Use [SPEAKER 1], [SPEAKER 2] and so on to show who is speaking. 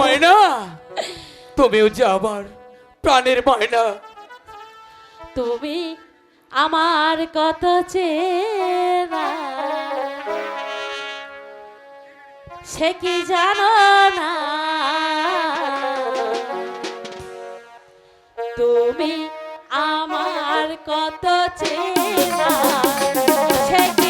[SPEAKER 1] মায়না তুমিও যে আমার প্রাণের মায়না
[SPEAKER 2] তুমি আমার কত চেনা। সে কি জানো না? তুমি আমার কত চেনা। সে কি